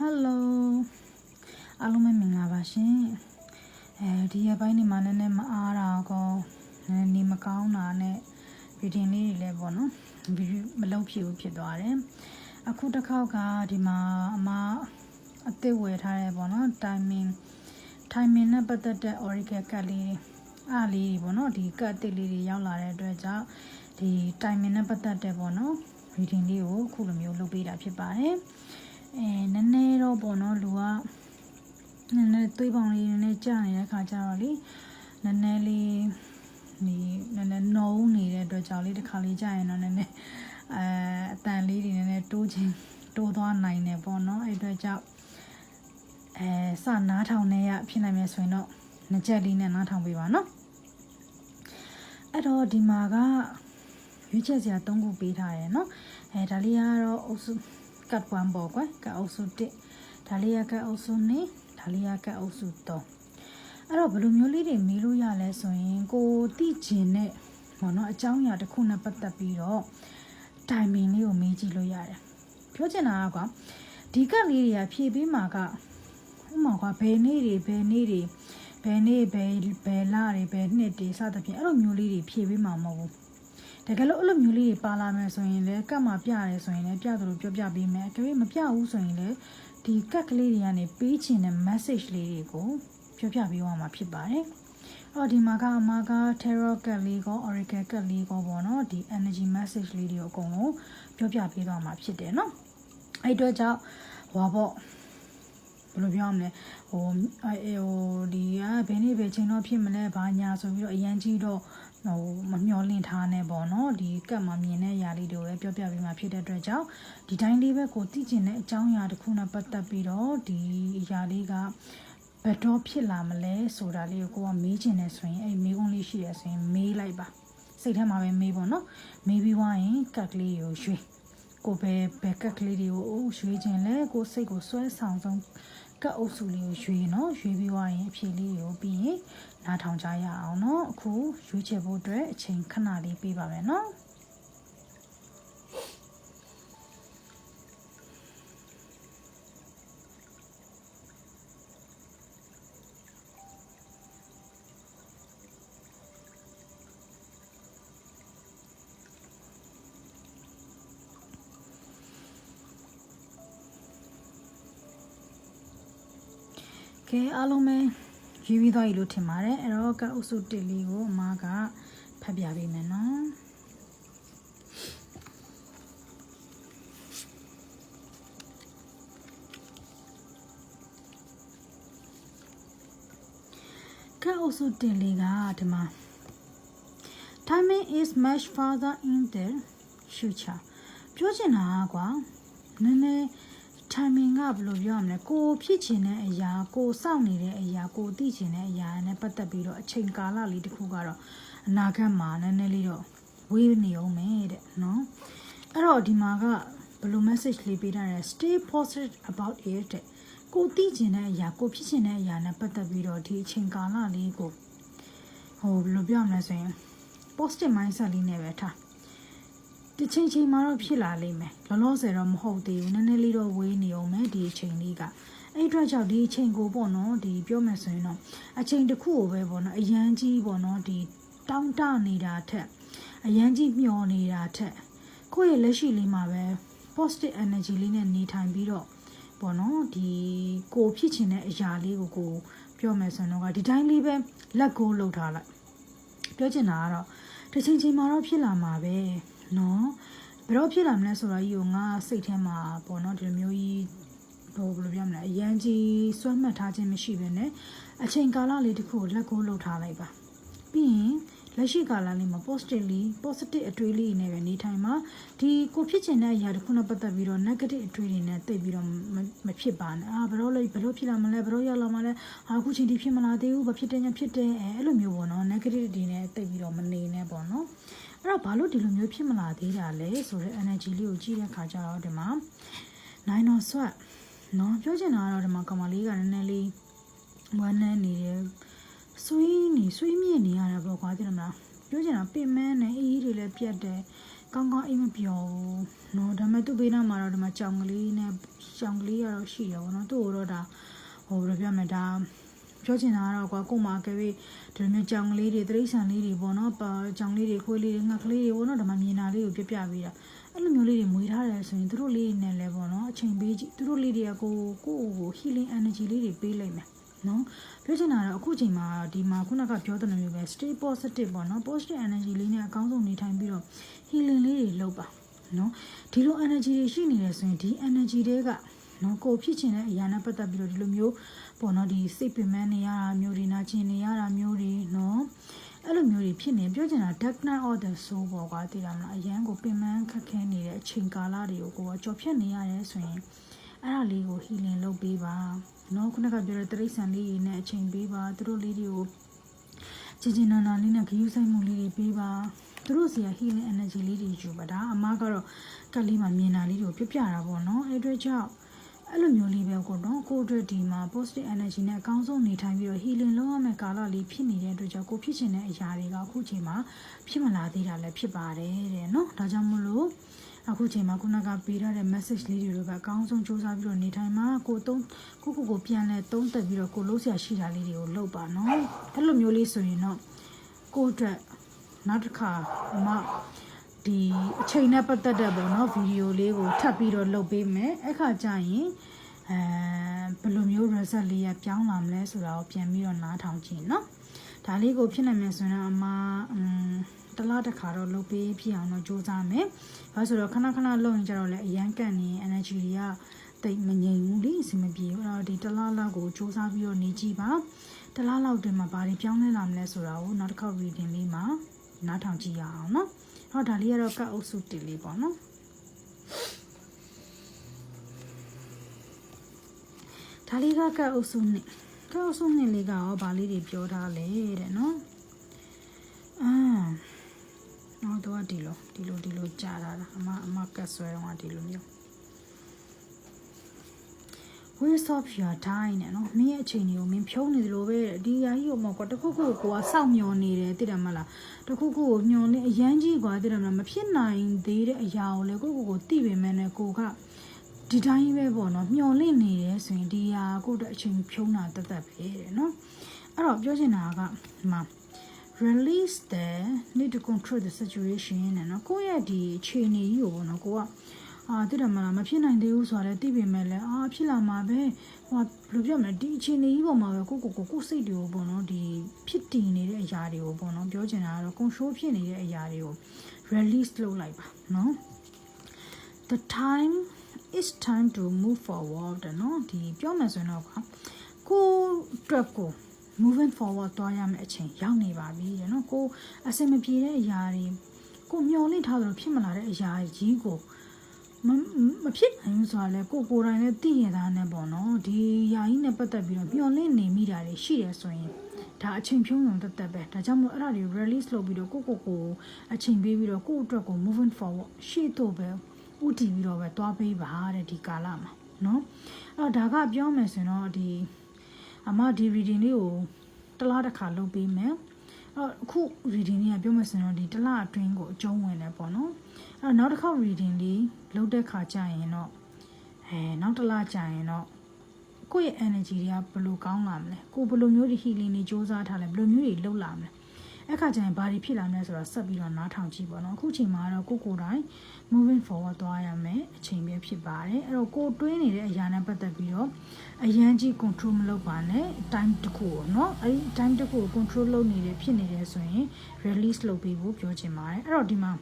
ဟယ်လိုအားလုံးပဲမင်္ဂလာပါရှင်အဲဒီရက်ပိုင်းနေမှာနည်းနည်းမအားတာကောနည်းနည်းနေမကောင်းတာနဲ့ဗီဒီယိုလေးတွေလည်းပေါ့နော်ဗီဒီယိုမလုပ်ဖြစ်ဘူးဖြစ်သွားတယ်အခုတစ်ခေါက်ကဒီမှာအမအသစ်ဝယ်ထားတယ်ပေါ့နော် timing timing နဲ့ပတ်သက်တဲ့ oracle ကတ်လေးအားလေးတွေပေါ့နော်ဒီကတ်အသစ်လေးတွေရောက်လာတဲ့အတွက်ကြောင့်ဒီ timing နဲ့ပတ်သက်တဲ့ပေါ့နော် reading လေးကိုအခုလိုမျိုးလုပ်ပေးတာဖြစ်ပါတယ် အဲနည်းနည်းတော့ပေါ့နော်လူကနည်းနည်းသွေးပေါင်လေးနည်းနည်းကျနေတဲ့ခါကျတော့လေနည်းနည်းလေးဒီနည်းနည်းနှုံးနေတဲ့အတွက်ကြောင့်လေးတစ်ခါလေးကြာရင်တော့နည်းနည်းအဲအတန်လေးတွေနည်းနည်းတိုးချင်းတိုးသွားနိုင်တယ်ပေါ့နော်အဲ့အတွက်ကြောင့်အဲစနားထောင်နေရဖြစ်နိုင်မယ်ဆိုရင်တော့နှစ်ချက်လေးနဲ့နားထောင်ပေးပါနော်အဲ့တော့ဒီမှာကရွေးချက်စရာ၃ခုပေးထားတယ်နော်အဲဒါလေးကတော့အုပ်စု ကတ်1ပေါ့ကွယ်ကတ်အုပ်စု1ဒါလေးကကတ်အုပ်စု2ဒါလေးကကတ်အုပ်စု3အဲ့တော့ဘယ်လိုမျိုးလေးတွေမေးလို့ရလဲဆိုရင်ကိုတိကျင်တဲ့ဘောနော်အကြောင်းအရာတစ်ခုနဲ့ပတ်သက်ပြီးတော့တိုင်မင်လေးကိုမေးကြည့်လို့ရတယ်ပြောချင်တာကကွာဒီကတ်လေးတွေကဖြည့်ပေးမှာကဥမာကွာဘယ်နေ့တွေဘယ်နေ့တွေဘယ်နေ့ဘယ်ဘယ်လတွေဘယ်နှစ်တွေစသဖြင့်အဲ့လိုမျိုးလေးတွေဖြည့်ပေးမှာမဟုတ်ဘူး တကယ်လို့အဲ့လိုမျိုးလေးတွေပါလာမယ်ဆိုရင်လည်းကတ်မှာပြရဲဆိုရင်လည်းပြသလိုပြောပြပေးမယ်အကယ်၍မပြဘူးဆိုရင်လည်းဒီကတ်ကလေးတွေကနေပေးချင်တဲ့ message လေးတွေကိုပြောပြပေးသွားမှာဖြစ်ပါတယ်အော်ဒီမှာကအမက tarot ကတ်လေးကော oracle ကတ်လေးကောပေါ့နော်ဒီ energy message လေးတွေကိုအကုန်လုံးပြောပြပေးသွားမှာဖြစ်တယ်နော်အဲ့အတွက်ကြောင့်ဟွာပေါ့ဘယ်လိုပြောရမလဲဟိုအဲဟိုဒီကဘယ်နေ့ပဲချိန်တော့ဖြစ်မလဲဘာညာဆိုပြီးတော့အရန်ကြီးတော့ ဟိုမမျောလင့်ထားနဲ့ပေါ့နော်ဒီကတ်မှာမြင်တဲ့အရာလေးတွေကိုလည်းပြောပြပေးမှာဖြစ်တဲ့အတွက်ကြောင့်ဒီတိုင်းလေးပဲကိုသိကျင်တဲ့အကြောင်းအရာတစ်ခုနဲ့ပတ်သက်ပြီးတော့ဒီအရာလေးကဘယ်တော့ဖြစ်လာမလဲဆိုတာလေးကိုကိုကမေးချင်တယ်ဆိုရင်အဲ့မေးခွန်းလေးရှိရဆိုရင်မေးလိုက်ပါစိတ်ထဲမှာပဲမေးပေါ့နော်မေးပြီးွားရင်ကတ်ကလေးကိုရွှေ့ကိုပဲဘက်ကက်ကလေးတွေကိုရွှေ့ခြင်းလဲကိုစိတ်ကိုဆွဲဆောင်ဆုံး ကတ်အုပ်စုလေးကိုရွှေ့နော်ရွှေ့ပြီးွားရင်အဖြေလေးကိုပြီးရင်နားထောင်ကြရအောင်နော်အခုရွေးချယ်ဖို့အတွက်အချိန်ခဏလေးပေးပါမယ်နော် ကဲအားလုံးပဲရွေးပြီးသွားပြီလို့ထင်ပါတယ်အဲ့တော့ကအုပ်စုတစ်လေးကိုအမကဖတ်ပြပေးမယ်နော်ကအုပ်စုတစ်လေးကဒီမှာ timing is much farther in the future ပြောချင်တာကွာနည်းနည်း timing ကဘယ်လိုပြောရမလဲကိုဖြစ်ချင်တဲ့အရာကိုစောင့်နေတဲ့အရာကိုသိချင်တဲ့အရာနဲ့ပတ်သက်ပြီးတော့အချိန်ကာလလေးတစ်ခုကတော့အနာဂတ်မှာနည်းနည်းလေးတော့ဝေးနေအောင်မယ်တဲ့နော်အဲ့တော့ဒီမှာကဘယ်လို message လေးပေးထားလဲ stay positive about it တဲ့ကိုသိချင်တဲ့အရာကိုဖြစ်ချင်တဲ့အရာနဲ့ပတ်သက်ပြီးတော့ဒီအချိန်ကာလလေးကိုဟိုဘယ်လိုပြောရမလဲဆိုရင် positive mindset လေးနဲ့ပဲထား ဒီချိန်ချိန်မှာတော့ဖြစ်လာလိမ့်မယ်လောလောဆယ်တော့မဟုတ်သေးဘူးနည်းနည်းလေးတော့ဝေးနေအောင်မယ်ဒီအချိန်လေးကအဲ့အတွက်ကြောင့်ဒီအချိန်ကိုပေါ့နော်ဒီပြောမယ်ဆိုရင်တော့အချိန်တစ်ခုကိုပဲပေါ့နော်အရန်ကြီးပေါ့နော်ဒီတောင်းတနေတာထက်အရန်ကြီးမျောနေတာထက်ကိုယ့်ရဲ့လက်ရှိလေးမှာပဲ positive energy လေးနဲ့နေထိုင်ပြီးတော့ပေါ့နော်ဒီကိုဖြစ်ချင်တဲ့အရာလေးကိုကိုပြောမယ်ဆိုရင်တော့ဒီတိုင်းလေးပဲလက်ကိုလှုပ်ထားလိုက်ပြောချင်တာကတော့တစ်ချိန်ချိန်မှာတော့ဖြစ်လာမှာပဲနော် ဘယ်တော့ဖြစ်လာမလဲဆိုတော့ကြီးကိုငါစိတ်ထဲမှာပေါ့နော်ဒီလိုမျိုးကြီးဟိုဘယ်လိုပြောမလဲအရန်ကြီးစွမ်းမှတ်ထားခြင်းမရှိဘဲနဲ့အချိန်ကာလလေးတစ်ခုကိုလက်ကိုလှုပ်ထားလိုက်ပါပြီးရင် လက်ရှိကာလလေးမှာ positively positive အတွေးလေးနဲ့ပဲနေထိုင်မှာဒီကိုဖြစ်ချင်တဲ့အရာတစ်ခုနဲ့ပတ်သက်ပြီးတော့ negative အတွေးတွေနဲ့တိတ်ပြီးတော့မဖြစ်ပါနဲ့အာဘယ်တော့လဲဘယ်လိုဖြစ်လာမလဲဘယ်တော့ရောက်လာမလဲအာအခုချိန်ထိဖြစ်မလာသေးဘူးဘာဖြစ်တယ်ညာဖြစ်တယ်အဲအဲ့လိုမျိုးပေါ့နော် negative တွေနဲ့တိတ်ပြီးတော့မနေနဲ့ပေါ့နော်အဲ့တော့ဘာလို့ဒီလိုမျိုးဖြစ်မလာသေးတာလဲဆိုတော့ energy လေးကိုကြည့်တဲ့ခါကျတော့ဒီမှာ9 of sword နော်ပြောချင်တာကတော့ဒီမှာကမလေးကနည်းနည်းလေးဝမ်းနည်းနေတယ် ဆွေးနေဆွေးမြင့်နေရတာပေါ့ကွာသိတယ်မလားပြောချင်တာပင်မနဲ့အေးတွေလည်းပြတ်တယ်ကောင်းကောင်းအိမ်မပြောဘူးနော်ဒါပေမဲ့သူ့ဘေးနားမှာတော့ဒီမှာကြောင်ကလေးနဲ့ကြောင်ကလေးကတော့ရှိတယ်ဗောနော်သူ့ကိုတော့ဒါဟိုဘယ်လိုပြောမလဲဒါပြောချင်တာကတော့ကွာကို့မှာကဲပြီးဒီလိုမျိုးကြောင်ကလေးတွေတရိษံလေးတွေပေါ့နော်ပါကြောင်လေးတွေခွေးလေးတွေငှက်ကလေးတွေပေါ့နော်ဒါမှမြင်တာလေးကိုပြပြပေးတာအဲ့လိုမျိုးလေးတွေမွေးထားတယ်ဆိုရင်သူတို့လေးနဲ့လည်းပေါ့နော်အချိန်ပေးကြည့်သူတို့လေးတွေကကိုကိုယ့်ကို healing energy လေးတွေပေးလိုက်မယ် နော်ပြောချင်တာတော့အခုချိန်မှာဒီမှာခုနကပြောတဲ့လိုမျိုးပဲ stay positive ပေါ့နော် positive energy လေးနဲ့အကောင်းဆုံးနေထိုင်ပြီးတော့ healing လေးတွေလုပ်ပါနော်ဒီလို energy တွေရှိနေတယ်ဆိုရင်ဒီ energy တွေကနော်ကိုဖြစ်ချင်တဲ့အရာနဲ့ပတ်သက်ပြီးတော့ဒီလိုမျိုးပေါ့နော်ဒီစိတ်ပင်ပန်းနေရတာမျိုးတွေနာကျင်နေရတာမျိုးတွေနော်အဲ့လိုမျိုးတွေဖြစ်နေပြောချင်တာ dark night of the soul ပေါ့ကွာသိလားမလားအရန်ကိုပင်ပန်းခက်ခဲနေတဲ့အချိန်ကာလတွေကိုကိုကကြော်ဖြတ်နေရတယ်ဆိုရင်အဲ့ဒါလေးကို healing လုပ်ပေးပါ နော်ခုနကပြောတဲ့တရိษံလေးတွေနဲ့အချိန်ပေးပါသူတို့လေးတွေကိုချင်ချင်နာနာလေးနဲ့ခရူးဆိုင်မှုလေးတွေပေးပါသူတို့စီက healing energy လေးတွေယူပါဒါအမကတော့ကတ်လေးမှာမြင်တာလေးတွေကိုပြပြတာပေါ့နော်အဲ့အတွက်ကြောင့်အဲ့လိုမျိုးလေးပဲကိုတော့ကိုအတွက်ဒီမှာ positive energy နဲ့အကောင်းဆုံးနေထိုင်ပြီးတော့ healing လုပ်ရမယ့်ကာလလေးဖြစ်နေတဲ့အတွက်ကြောင့်ကိုဖြစ်ချင်တဲ့အရာတွေကအခုချိန်မှာဖြစ်မလာသေးတာလည်းဖြစ်ပါတယ်တဲ့နော်ဒါကြောင့်မလို့ အခုချိန်မှာခုနကပေးထားတဲ့ message လေးတွေကအကောင်းဆုံးစူးစမ်းပြီးတော့နေထိုင်မှာကိုသုံးကိုကိုကိုပြန်လဲသုံးသက်ပြီးတော့ကိုလုံးဆရာရှိတာလေးတွေကိုလုပ်ပါနော်အဲ့လိုမျိုးလေးဆိုရင်တော့ကိုအတွက်နောက်တစ်ခါအမဒီအချိန်နဲ့ပတ်သက်တဲ့ပေါ့နော်ဗီဒီယိုလေးကိုထပ်ပြီးတော့လုပ်ပေးမယ်အဲ့ခါကျရင်အဲဘယ်လိုမျိုး result လေးရပြောင်းလာမလဲဆိုတာကိုပြန်ပြီးတော့နားထောင်ကြည့်နော်ဒါလေးကိုဖြစ်နိုင်မယ်ဆိုရင်တော့အမอืม တစ်လားတစ်ခါတော့လုပ်ပေးဖြစ်အောင်တော့စူးစမ်းမယ်။ဘာလို့ဆိုတော့ခဏခဏလုပ်ရင်ကြတော့လေအရန်ကန့်နေ energy တွေကတိတ်မငြိမ်ဘူးလေအဆင်မပြေဘူး။အဲ့တော့ဒီတစ်လားလောက်ကိုစူးစမ်းပြီးတော့နေကြည့်ပါ။တစ်လားလောက်တွင်မှာဘာတွေပြောင်းလဲလာမလဲဆိုတာကိုနောက်တစ်ခေါက် reading လေးမှာနားထောင်ကြည့်ရအောင်နော်။ဟောဒါလေးကတော့ကတ်အုပ်စုတစ်လေးပေါ့နော်။ဒါလေးကကတ်အုပ်စုနှစ်ကတ်အုပ်စုနှစ်လေးကရောဗာလေးတွေပြောထားလဲတဲ့နော်။ နော်တော့ဒီလိုဒီလိုဒီလိုကြာတာလားအမအမကတ်ဆွဲတော့ဒီလိုမျိုး waste of your time နဲ့နော်မင်းရဲ့အချိန်တွေကိုမင်းဖြုံးနေသလိုပဲဒီအရာကြီးကိုမကွာတခုခုကိုကစောင့်မျှော်နေတယ်သိတယ်မလားတခုခုကိုမျှော်နေအရန်ကြီးကွာသိတယ်မလားမဖြစ်နိုင်သေးတဲ့အရာကိုလေကိုကိုကိုသိပေမဲ့နဲ့ကိုကဒီတိုင်းပဲပေါ့နော်မျှော်လင့်နေတယ်ဆိုရင်ဒီအရာကိုတော့အချိန်ဖြုံးတာတသက်ပဲတဲ့နော်အဲ့တော့ပြောချင်တာကဒီမှာ release the need to control the situation နဲ့နော်ကိုယ့်ရဲ့ဒီအခြေအနေကြီးကိုပေါ့နော်ကိုကအာတိတယ်မလားမဖြစ်နိုင်သေးဘူးဆိုတော့သိပေမဲ့လည်းအာဖြစ်လာမှာပဲဟိုဘယ်လိုပြောမလဲဒီအခြေအနေကြီးပေါ်မှာပဲကိုကိုကိုကိုစိတ်တွေကိုပေါ့နော်ဒီဖြစ်တည်နေတဲ့အရာတွေကိုပေါ့နော်ပြောချင်တာကတော့ control ဖြစ်နေတဲ့အရာတွေကို release လုပ်လိုက်ပါနော် the time is time to move forward နော်ဒီပြောမယ်ဆိုရင်တော့ကိုအတွက်ကို moving forward သွားရမယ့်အချိန်ရောက်နေပါပြီတဲ့နော်ကိုအစင်မပြေတဲ့အရာတွေကိုမျောလင့်ထားသလိုဖြစ်မလာတဲ့အရာကြီးကိုမမဖြစ်နိုင်ဘူးဆိုတာလေကိုကိုယ်တိုင်လည်းသိရတာနဲ့ပေါ့နော်ဒီယာကြီးနဲ့ပတ်သက်ပြီးတော့မျောလင့်နေမိတာတွေရှိတယ်ဆိုရင်ဒါအချိန်ဖြုံးရုံတက်တက်ပဲဒါကြောင့်မို့အဲ့ဒါတွေ release လုပ်ပြီးတော့ကိုကိုကိုအချိန်ပေးပြီးတော့ကိုအတွက်ကို moving forward ရှေ့တော့ပဲဥတည်ပြီးတော့ပဲသွားပေးပါတဲ့ဒီကာလမှာနော်အဲ့တော့ဒါကပြောမယ်ဆိုရင်တော့ဒီ အမဒီ reading လေးကိုတစ်လားတစ်ခါလုပ်ပေးမယ်အဲ့အခု reading လေးကပြောမယ်ဆိုရင်တော့ဒီတစ်လားအတွင်းကိုအကျုံးဝင်တယ်ပေါ့နော်အဲ့နောက်တစ်ခေါက် reading လေးလုပ်တဲ့ခါကျရင်တော့အဲနောက်တစ်လားကျရင်တော့ကိုယ့်ရဲ့ energy တွေကဘယ်လိုကောင်းလာမလဲကိုဘယ်လိုမျိုးတွေ healing တွေစ조사ထားလဲဘယ်လိုမျိုးတွေလုပ်လာမလဲ အဲ့ခါကျရင်ဘာတွေဖြစ်လာမလဲဆိုတာဆက်ပြီးတော့နားထောင်ကြည့်ပါနော်အခုချိန်မှာတော့ကိုကိုတိုင်း moving forward သွားရမယ်အချိန်ပဲဖြစ်ပါတယ်အဲ့တော့ကိုတွင်းနေတဲ့အရာနဲ့ပတ်သက်ပြီးတော့အရန်ကြီး control မလုပ်ပါနဲ့ time တစ်ခုပေါ့နော်အဲ့ဒီ time တစ်ခုကို control လုပ်နေတယ်ဖြစ်နေတယ်ဆိုရင် release လုပ်ပေးဖို့ပြောချင်ပါတယ်အဲ့တော့ဒီမှာ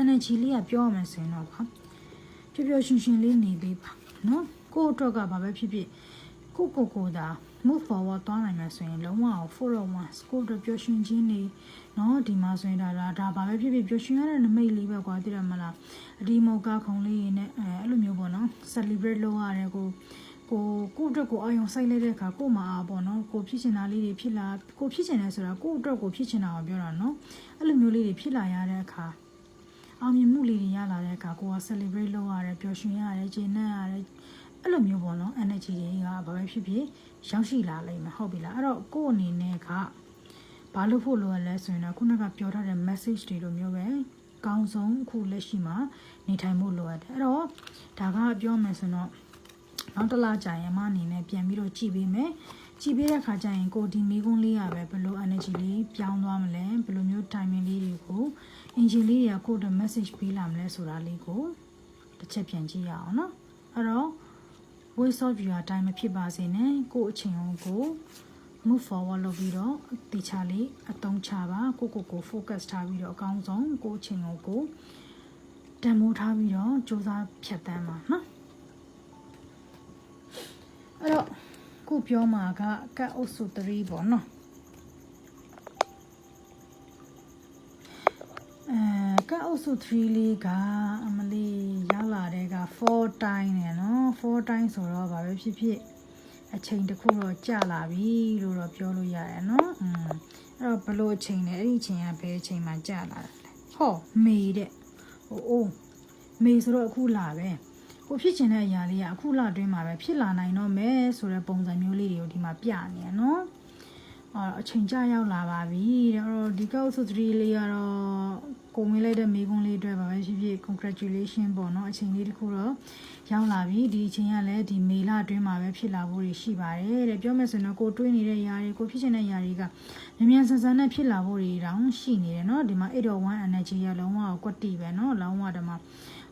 energy လေးကပြောရမယ်ဆိုရင်တော့ပါပျော်ပျော်ရွှင်ရွှင်လေးနေပေးပါနော်ကိုယ့်အတွက်ကဘာပဲဖြစ်ဖြစ် ကိုကိုကိုသာ move forward သွားနိုင်မှာဆိုရင်လုံးဝ follow one school တို့ပျော်ရွှင်ခြင်းနေเนาะဒီမှာဆိုရင်ဒါဒါဘာပဲဖြစ်ဖြစ်ပျော်ရွှင်ရတဲ့နမိတ်လေးပဲကွာသိတယ်မလားအဒီမောကခုံလေးနဲ့အဲအဲ့လိုမျိုးပေါ့နော် celebrate လုပ်ရတယ်ကိုကိုကိုအတွက်ကိုအာရုံစိုက်လိုက်တဲ့အခါကို့မှာပေါ့နော်ကိုဖြစ်ချင်တာလေးတွေဖြစ်လာကိုဖြစ်ချင်တယ်ဆိုတာကိုအတွက်ကိုဖြစ်ချင်တာကိုပြောတာနော်အဲ့လိုမျိုးလေးတွေဖြစ်လာရတဲ့အခါအောင်မြင်မှုလေးတွေရလာတဲ့အခါကိုက celebrate လုပ်ရတယ်ပျော်ရွှင်ရတယ်ကျေနပ်ရတယ် အဲ့လိုမျိုးပေါ့နော် energy တွေကဘာပဲဖြစ်ဖြစ်ရောက်ရှိလာလိမ့်မယ်ဟုတ်ပြီလားအဲ့တော့ကို့အနေနဲ့ကဘာလို့ဖို့လိုရလဲဆိုရင်တော့ခုနကပြောထားတဲ့ message တွေလိုမျိုးပဲကောင်းဆုံးအခုလက်ရှိမှာနေထိုင်ဖို့လိုအပ်တယ်အဲ့တော့ဒါကပြောမယ်ဆိုတော့နောက်တစ်လကြာရင်အမအနေနဲ့ပြန်ပြီးတော့ကြည်ပေးမယ်ကြည်ပေးတဲ့ခါကျရင်ကိုဒီမိကုန်းလေးရပဲဘယ်လို energy လေးပြောင်းသွားမလဲဘယ်လိုမျိုး timing လေးတွေကို engine လေးတွေကကိုယ့်အတွက် message ပေးလာမလဲဆိုတာလေးကိုတစ်ချက်ပြန်ကြည့်ရအောင်နော်အဲ့တော့ voice of view အတိုင်းမဖြစ်ပါစေနဲ့ကိုယ့်အချိန်ကို move forward လုပ်ပြီးတော့တေချာလေးအသုံးချပါကိုကိုကို focus ထားပြီးတော့အကောင်းဆုံးကိုယ့်အချိန်ကိုကိုတန်မိုးထားပြီးတော့စူးစမ်းဖြတ်တန်းပါနော်အဲ့တော့ခုပြောမှာကကတ်အုပ်စု3ပေါ့နော်အဲကတ်အုပ်စု3လေးကအမလေး ရောက်လာတဲ့က4တိုင်းနေနော်4တိုင်းဆိုတော့ဘာပဲဖြစ်ဖြစ်အချိန်တစ်ခုတော့ကြာလာပြီလို့တော့ပြောလို့ရတယ်နော်อืมအဲ့တော့ဘလို့အချိန်လဲအဲ့ဒီအချိန်ကဘယ်အချိန်မှကြာလာတယ်လဲဟောမေတဲ့ဟိုအိုးမေဆိုတော့အခုလာပဲကိုဖြစ်ချင်တဲ့အရာလေးကအခုလအတွင်းမှာပဲဖြစ်လာနိုင်တော့မယ်ဆိုတဲ့ပုံစံမျိုးလေးတွေကိုဒီမှာပြနေရနော်အော်အချိန်ကြာရောက်လာပါပြီတဲ့အဲ့တော့ဒီကောက်စု3လေးကတော့ ကိုဝင်လိုက်တဲ့မိကုန်းလေးအတွက်ပါပဲဖြစ်ဖြစ် congratulation ပေါ့နော်အချိန်လေးတစ်ခုတော့ရောက်လာပြီဒီအချိန်ကလည်းဒီမေလအတွင်းမှာပဲဖြစ်လာဖို့ရှိပါတယ်တဲ့ပြောမယ်ဆိုရင်တော့ကိုတွေးနေတဲ့ຢာတွေကိုဖြစ်ချင်တဲ့ຢာတွေကမြန်မြန်ဆန်ဆန်နဲ့ဖြစ်လာဖို့တွေတောင်ရှိနေတယ်နော်ဒီမှာ8.1 energy ရလုံးဝကွက်တီပဲနော်လုံးဝတမှာ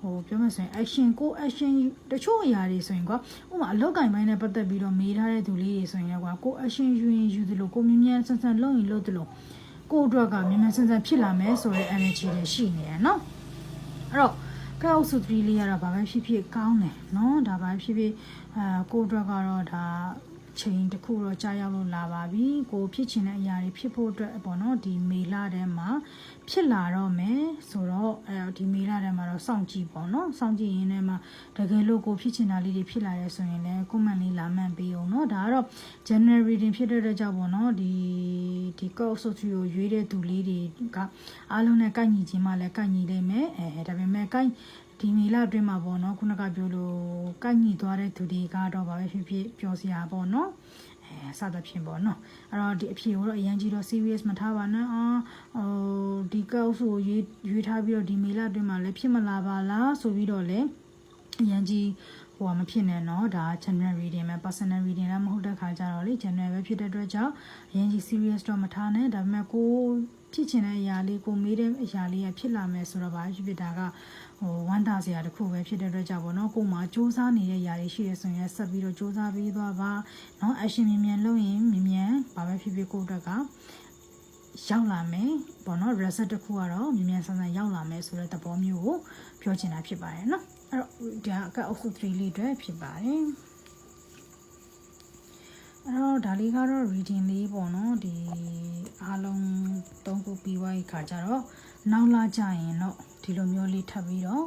ဟိုပြောမှဆိုရင် action ကို action တချို့အရာတွေဆိုရင်ကွာဥပမာအလောက်ကင်ပိုင်းနဲ့ပတ်သက်ပြီးတော့မေးထားတဲ့သူလေးတွေဆိုရင်ကွာကို action ယူရင်ယူသလိုကိုမြင်မြန်ဆန်ဆန်လုပ်ရင်လုပ်သလို ကိုအတွက်ကမြင်မြန်ဆန်ဆန်ဖြစ်လာမယ်ဆိုတဲ့ energy တွေရှိနေတယ်နော်အဲ့တော့ကောက်စု3လေးကတော့ဘာပဲဖြစ်ဖြစ်ကောင်းတယ်နော်ဒါဘာဖြစ်ဖြစ်အဲကိုအတွက်ကတော့ဒါ ချိန်တစ်ခုတော့ကြာရောက်လို့လာပါပြီကိုဖြစ်ချင်တဲ့အရာတွေဖြစ်ဖို့အတွက်ပေါ့နော်ဒီမေလထဲမှာဖြစ်လာတော့မယ်ဆိုတော့အဲဒီမေလထဲမှာတော့စောင့်ကြည့်ပေါ့နော်စောင့်ကြည့်ရင်းထဲမှာတကယ်လို့ကိုဖြစ်ချင်တာလေးတွေဖြစ်လာရဲဆိုရင်လည်း comment လေးလာမှန်ပေးအောင်နော်ဒါကတော့ general reading ဖြစ်တဲ့အတွက်ကြောင့်ပေါ့နော်ဒီဒီ course ဆိုကိုရွေးတဲ့သူလေးတွေကအားလုံးနဲ့ကိုက်ညီခြင်းမှလည်းကိုက်ညီနိုင်မယ်အဲဒါပေမဲ့ကိုက် ဒီမေလအတွင်းမှာပေါ့နော်ခုနကပြောလို့ကိုက်ညီသွားတဲ့သူတွေကတော့ဘာပဲဖြစ်ဖြစ်ပြောစရာပေါ့နော်အဲစသဖြင့်ပေါ့နော်အဲ့တော့ဒီအဖြေကိုတော့အရင်ကြီးတော့ serious မထားပါနဲ့အော်ဟိုဒီကောက်ဆိုရွေးရွေးထားပြီးတော့ဒီမေလအတွင်းမှာလည်းဖြစ်မလာပါလားဆိုပြီးတော့လည်းအရင်ကြီးဟိုမဖြစ်နဲ့เนาะဒါ general reading ပဲ personal reading လည်းမဟုတ်တဲ့ခါကျတော့လေ general ပဲဖြစ်တဲ့အတွက်ကြောင့်အရင်ကြီး serious တော့မထားနဲ့ဒါပေမဲ့ကိုဖြစ်ချင်တဲ့အရာလေးကိုမေးတဲ့အရာလေးကဖြစ်လာမယ်ဆိုတော့ဗာဖြစ်ဖြစ်ဒါကဟို ဟ ဟိုဝမ်းသာစရာတစ်ခုပဲဖြစ်တဲ့အတွက်ကြောင့်ပေါ့နော်ကိုမှစူးစမ်းနေတဲ့ຢာတွေရှိရဆိုရင်ဆက်ပြီးတော့စူးစမ်းပြီးသွားပါနော်အရှင်မြင်မြန်လုပ်ရင်မြင်မြန်ဘာပဲဖြစ်ဖြစ်ကိုယ့်အတွက်ကရောက်လာမယ်ပေါ့နော် reset တစ်ခုကတော့မြင်မြန်ဆန်ဆန်ရောက်လာမယ်ဆိုတဲ့သဘောမျိုးကိုပြောချင်တာဖြစ်ပါတယ်နော်အဲ့တော့ဒါက also 3လေးအတွက်ဖြစ်ပါတယ်အဲ့တော့ဒါလေးကတော့ reading လေးပေါ့နော်ဒီအားလုံး၃ခုပြီးွားရခါကြတော့နောက်လာကြရင်တော့ ဒီလိုမျိုးလေးထပ်ပြီးတော့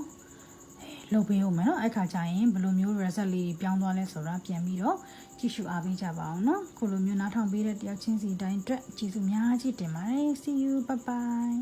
လုပ်ပေးဦးမယ်နော်အဲ့ခါကျရင်ဘယ်လိုမျိုး result လေးပြောင်းသွားလဲဆိုတာပြန်ပြီးတော့ကြည့်ရှုအားပေးကြပါအောင်နော်ခုလိုမျိုးနားထောင်ပေးတဲ့တယောက်ချင်းစီတိုင်းအတွက်ကျေးဇူးများကြီးတင်ပါတယ် see you bye bye